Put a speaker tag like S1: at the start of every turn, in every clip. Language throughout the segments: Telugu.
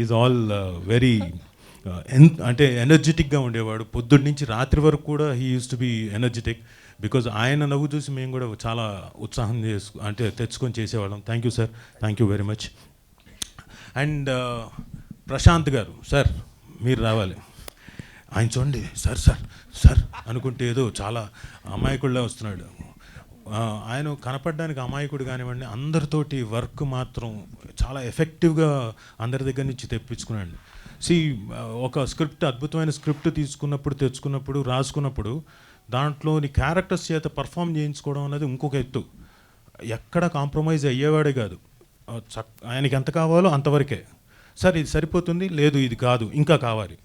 S1: ఈజ్ ఆల్ వెరీ అంటే ఎనర్జెటిక్గా ఉండేవాడు. పొద్దున్న నుంచి రాత్రి వరకు కూడా he used to be energetic because ఆయన నవ్వు చూసి మేము కూడా చాలా ఉత్సాహం చేసుకు అంటే తెచ్చుకొని చేసేవాళ్ళం. Thank you sir thank you very much and Prashanth garu sir మీరు రావాలి. ఆయన చూడండి సార్ సార్ సార్ అనుకుంటే ఏదో చాలా అమాయకుడిలా వస్తున్నాడు. ఆయన కనపడడానికి అమాయకుడు కానివ్వండి అందరితోటి వర్క్ మాత్రం చాలా ఎఫెక్టివ్గా అందరి దగ్గర నుంచి తెప్పించుకున్నాడు. సి ఒక స్క్రిప్ట్ అద్భుతమైన స్క్రిప్ట్ తీసుకున్నప్పుడు తెచ్చుకున్నప్పుడు రాసుకున్నప్పుడు దాంట్లోని క్యారెక్టర్స్ చేత పర్ఫామ్ చేయించుకోవడం అనేది ఇంకొక ఎత్తు. ఎక్కడ కాంప్రమైజ్ అయ్యేవాడే కాదు. చక్ ఆయనకి ఎంత కావాలో అంతవరకే. సరే ఇది సరిపోతుంది లేదు ఇది కాదు ఇంకా కావాలి.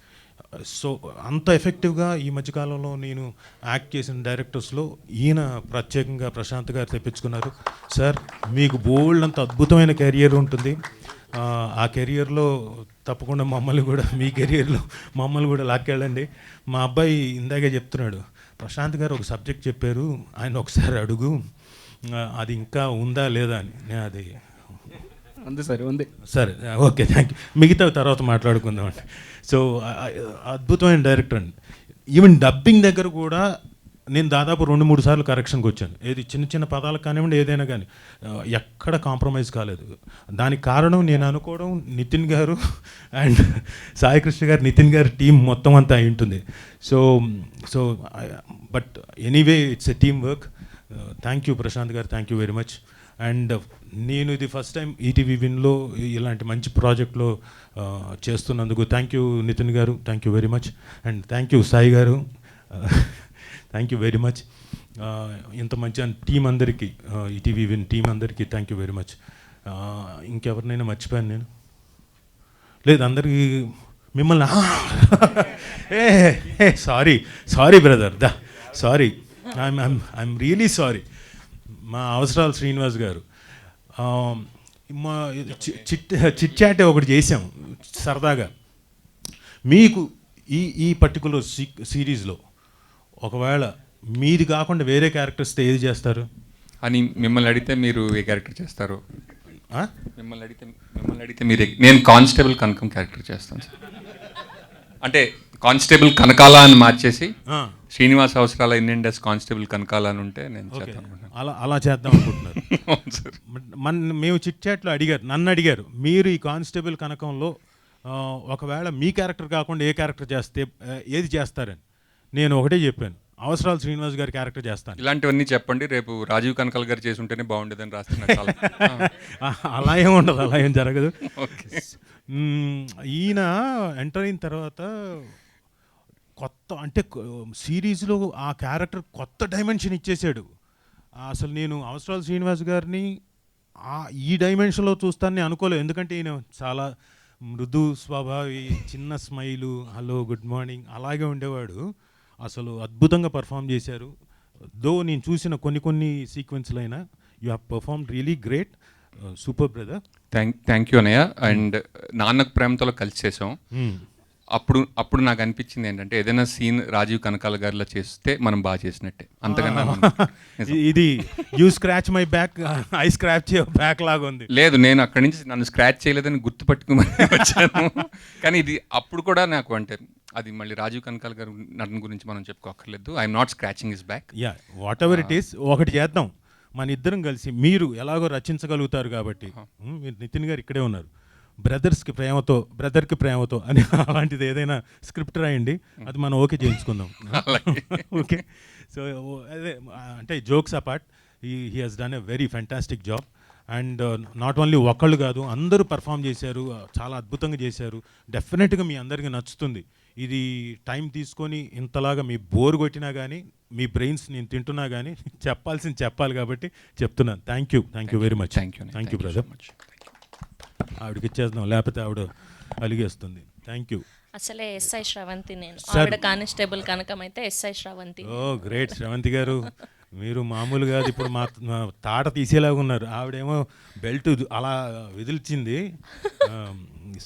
S1: సో అంత ఎఫెక్టివ్గా ఈ మధ్యకాలంలో నేను యాక్ట్ చేసిన డైరెక్టర్స్లో ఈయన ప్రత్యేకంగా ప్రశాంత్ గారు తెప్పించుకున్నారు. సార్ మీకు బోల్డ్ అంత అద్భుతమైన కెరియర్ ఉంటుంది. ఆ, కెరియర్లో తప్పకుండా మమ్మల్ని కూడా మీ కెరియర్లో మమ్మల్ని కూడా లాక్కెళ్ళండి. మా అబ్బాయి ఇందాకే చెప్తున్నాడు ప్రశాంత్ గారు ఒక సబ్జెక్ట్ చెప్పారు ఆయన ఒకసారి అడుగు. అది ఇంకా ఉందా లేదా అని. నేను అది
S2: ఉంది సరే ఉంది.
S1: సరే ఓకే థ్యాంక్ యూ మిగతా తర్వాత మాట్లాడుకుందాం అండి. సో అద్భుతమైన డైరెక్టర్ అండి. ఈవెన్ డబ్బింగ్ దగ్గర కూడా నేను దాదాపు రెండు మూడు సార్లు కరెక్షన్కి వచ్చాను. ఏది చిన్న చిన్న పదాలకు కానివ్వండి ఏదైనా కానీ. ఎక్కడ కాంప్రమైజ్ కాలేదు. దానికి కారణం నేను అనుకోవడం నితిన్ గారు అండ్ సాయికృష్ణ గారు నితిన్ గారు టీం మొత్తం అంతా అయి ఉంటుంది. So so but anyway it's a team work. Thank you Prashanth garu thank you very much. And నేను ఇది ఫస్ట్ టైం ఈటీవీ విన్లో ఇలాంటి మంచి ప్రాజెక్ట్లో చేస్తున్నందుకు thank you Nithin garu. Thank you very much and thank you Sai garu. Thank you very much ఇంత మంచి టీం అందరికీ ఈటీవీ విన్ టీం అందరికీ థ్యాంక్ యూ వెరీ మచ్ ఇంకెవరినైనా మర్చిపోయాను నేను? లేదు అందరికీ మిమ్మల్ని ఏ sorry sorry brother the sorry. I'm I'm I'm really sorry మా అవసరాలు శ్రీనివాస్ గారు. మా చిట్ చిట్ చాట్ ఒకటి చేసాం సరదాగా. మీకు ఈ ఈ పర్టికులర్ సీ సిరీస్లో ఒకవేళ మీది కాకుండా వేరే క్యారెక్టర్స్తో ఏది చేస్తారు?
S3: అని మిమ్మల్ని అడిగితే మీరు ఏ క్యారెక్టర్ చేస్తారు? మిమ్మల్ని అడిగితే మిమ్మల్ని అడిగితే మీరు నేను కానిస్టేబుల్ కనకం క్యారెక్టర్ చేస్తాను సార్. అంటే కానిస్టేబుల్ కనకాల అని మార్చేసి శ్రీనివాస్ అవసరాల ఇండియన్ డెస్ కానిస్టేబుల్ కనకాల అని ఉంటే నేను.
S1: అలా అలా చేద్దాం అనుకుంటున్నారు. మన మేము చిట్ చాట్లో అడిగారు నన్ను అడిగారు మీరు ఈ కానిస్టేబుల్ కనకంలో ఒకవేళ మీ క్యారెక్టర్ కాకుండా ఏ క్యారెక్టర్ చేస్తే ఏది చేస్తారని. నేను ఒకటే చెప్పాను అవసరాలు శ్రీనివాస్ గారి క్యారెక్టర్ చేస్తాను.
S3: ఇలాంటివన్నీ చెప్పండి రేపు రాజీవ్ కనకాల గారు చేసి ఉంటేనే బాగుండేదని రాస్తున్నా చాలా
S1: ఆ, అలా ఏం ఉండదు అలా ఏం జరగదు. ఈయన ఎంటర్ అయిన తర్వాత కొత్త అంటే సిరీస్లో ఆ క్యారెక్టర్ కొత్త డైమెన్షన్ ఇచ్చేసాడు. అసలు నేను అవసరాలు శ్రీనివాస్ గారిని ఈ డైమెన్షన్లో చూస్తానని అనుకోలేదు. ఎందుకంటే ఈయన చాలా మృదు స్వభావి చిన్న స్మైలు హలో గుడ్ మార్నింగ్ అలాగే ఉండేవాడు. అసలు అద్భుతంగా పర్ఫామ్ చేశారు. దో నేను చూసిన కొన్ని కొన్ని సీక్వెన్స్లు అయినా you have perform really great super brother.
S3: Thank thank you అన్నయ్య. అండ్ నాన్నకు ప్రేమతో కలిసి చేసాం. అప్పుడు అప్పుడు నాకు అనిపించింది ఏంటంటే ఏదైనా సీన్ రాజీవ్ కనకాల గారిలో చేస్తే మనం బాగా చేసినట్టే. అంతకన్నా.
S1: ఇది you scratch my back I scratch back లాగా ఉంది.
S3: లేదు నేను అక్కడి నుంచి నన్ను స్క్రాచ్ చేయలేదని గుర్తుపట్టుకుని వచ్చాను. కానీ ఇది అప్పుడు కూడా నాకు అంటే అది మళ్ళీ రాజీవ్ కనకాల గారి నటన గురించి మనం చెప్పుకోక్కర్లేదు. I'm not scratching his back
S1: yeah whatever it is ఒకటి చేద్దాం. మన ఇద్దరం కలిసి మీరు ఎలాగో రచించగలుగుతారు కాబట్టి. మీరు నితిన్ గారు ఇక్కడే ఉన్నారు. బ్రదర్స్కి ప్రేమతో బ్రదర్కి ప్రేమతో అని అలాంటిది ఏదైనా స్క్రిప్ట్ రాయండి. అది మనం ఓకే చేయించుకుందాం. ఓకే. సో అదే అంటే జోక్స్ అపార్ట్ ఈ he has done a very fantastic job. And not only ఒకళ్ళు కాదు అందరూ పర్ఫామ్ చేశారు చాలా అద్భుతంగా చేశారు. డెఫినెట్గా మీ అందరికీ నచ్చుతుంది. ఇది టైం తీసుకొని ఇంతలాగా మీ బోర్ కొట్టినా కానీ మీ బ్రెయిన్స్ నేను తింటున్నా కానీ చెప్పాల్సింది చెప్పాలి కాబట్టి చెప్తున్నాను. Thank you thank you very much.
S3: Thank you
S1: thank you brother
S3: much.
S1: ఆవిడకి ఇచ్చేద్దాం లేకపోతే ఆవిడ అలిగేస్తుంది. థ్యాంక్ యూ
S4: అసలే ఎస్ఐ శ్రవంతి నేను. ఆవిడ కానిస్టేబుల్ కనకం అయితే SI Sravanthi
S1: oh great Sravanthi garu. మీరు మామూలు కాదు ఇప్పుడు మా తాట తీసేలాగా ఉన్నారు. ఆవిడేమో బెల్ట్ అలా విదిల్చింది.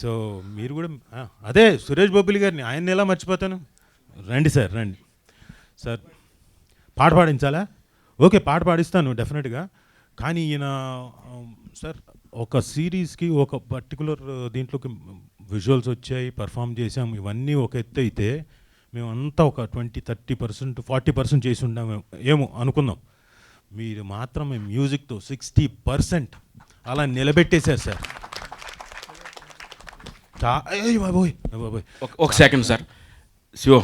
S1: సో మీరు కూడా అదే సురేష్ బొబ్బిలి గారిని ఆయన్ని ఎలా మర్చిపోతాను? రండి సార్ రండి. సార్ పాట పాడించాలా? ఓకే పాట పాడిస్తాను డెఫినెట్గా. కానీ ఈయన సార్ ఒక సిరీస్కి ఒక పర్టికులర్ దీంట్లోకి విజువల్స్ వచ్చాయి పర్ఫామ్ చేసాం ఇవన్నీ ఒక ఎత్తు అయితే మేమంతా ఒక twenty thirty percent forty percent చేసి ఉండాము ఏమో అనుకుందాం మీరు మాత్రమే మ్యూజిక్తో సిక్స్టీ పర్సెంట్ అలా నిలబెట్టేశారు సార్. బాబోయ్ బాబోయ్.
S5: ఒక సెకండ్ సార్. శివ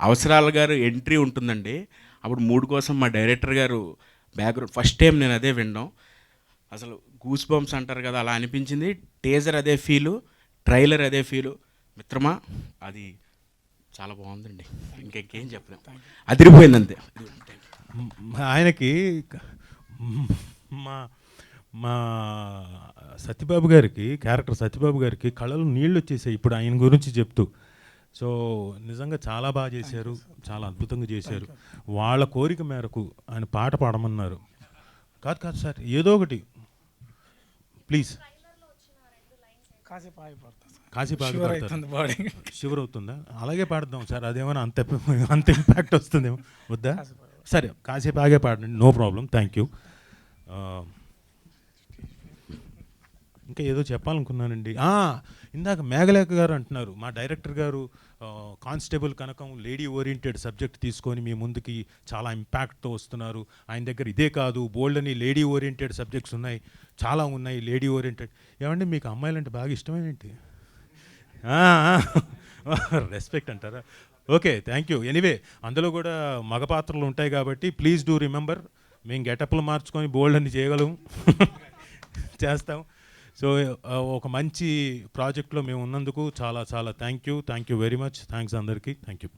S5: అవసరాల గారు ఎంట్రీ ఉంటుందండి. అప్పుడు మూడు కోసం మా డైరెక్టర్ గారు బ్యాక్గ్రౌండ్ ఫస్ట్ టైం నేను అదే విన్నాం. అసలు గూస్ బంప్స్ అంటారు కదా అలా అనిపించింది. టేజర్ అదే ఫీలు ట్రైలర్ అదే ఫీలు మిత్రమా అది చాలా బాగుందండి. ఇంకెంకేం చెప్పలేం. అదిరిపోయింది అంతే.
S1: మ్, ఆయనకి మ్, మా సత్యబాబు గారికి క్యారెక్టర్ సత్యబాబు గారికి కళ్ళలో నీళ్ళు వచ్చేసాయి ఇప్పుడు ఆయన గురించి చెప్తూ. సో నిజంగా చాలా బాగా చేశారు. చాలా అద్భుతంగా చేశారు. వాళ్ళ కోరిక మేరకు ఆయన పాట పాడమన్నారు. కాదు కాదు సార్. ఏదో ఒకటి. ప్లీజ్.
S2: అవుతుంది బాడీ.
S1: షివర్ అవుతుందా? అలాగే పాడదాం సార్ అదేమైనా అంత అంత ఇంపాక్ట్ వస్తుందేమో. వద్దా? సరే కాసేపు ఆగే పాడండి. No problem. Thank you. ఇంకా ఏదో చెప్పాలనుకున్నానండి. ఇందాక మేఘలేఖ గారు అంటున్నారు మా director garu constable Kanakam lady oriented subject తీసుకొని మీ ముందుకి చాలా ఇంపాక్ట్తో వస్తున్నారు. ఆయన దగ్గర ఇదే కాదు బోల్డ్ అని లేడీ ఓరియంటెడ్ సబ్జెక్ట్స్ ఉన్నాయి చాలా ఉన్నాయి లేడీ ఓరియంటెడ్. ఏమండి మీకు అమ్మాయిలంటే బాగా ఇష్టమేంటి? రెస్పెక్ట్ అంటారా? Okay thank you. ఎనీవే అందులో కూడా మగ పాత్రలు ఉంటాయి కాబట్టి ప్లీజ్ డూ రిమెంబర్. మేము గెటప్లు మార్చుకొని బోల్డ్ అని చేయగలం చేస్తాం. సో ఒక మంచి ప్రాజెక్ట్లో మేము ఉన్నందుకు చాలా చాలా thank you thank you very much thanks అందరికీ. Thank you